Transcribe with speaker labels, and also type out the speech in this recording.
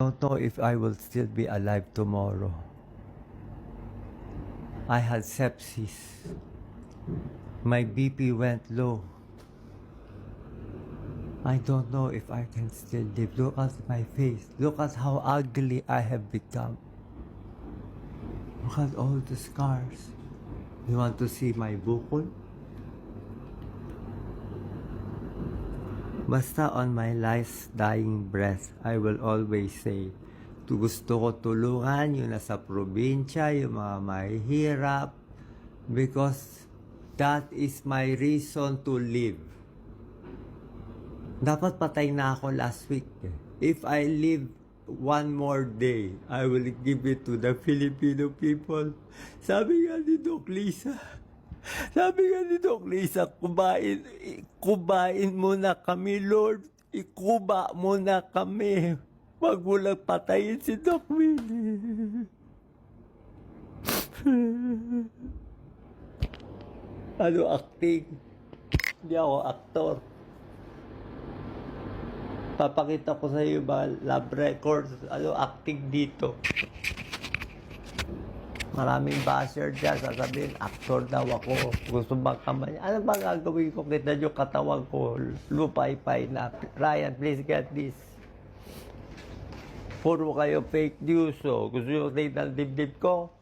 Speaker 1: don't know if I will still be alive tomorrow. I had sepsis. My BP went low. I don't know if I can still live. Look at my face. Look at how ugly I have become. Look at all the scars. You want to see my bukol? Basta on my last dying breath, I will always say, to gusto ko tulungan yung nasa probinsya, yung mga mahihirap, because that is my reason to live. Dapat patay na ako last week. If I live one more day, I will give it to the Filipino people. Sabi nga ni Doc Lisa, sabi nga ni Doc Lisa, kubain, kubain mo na kami, Lord. Ikuba mo na kami. Wag mo lang patayin si Doc Willie. ano acting? Hindi ako aktor. Papakita ko sa iyo ba lab records, ano acting dito. Maraming basher dyan. Sasabihin, actor daw ako. Gusto magkamay. Ano ba gagawin ko? Kita nyo katawan ko. Lupay-pay na. Ryan, please get this. Puro kayo fake news. Oh. Gusto nyo tignan dibdib ko?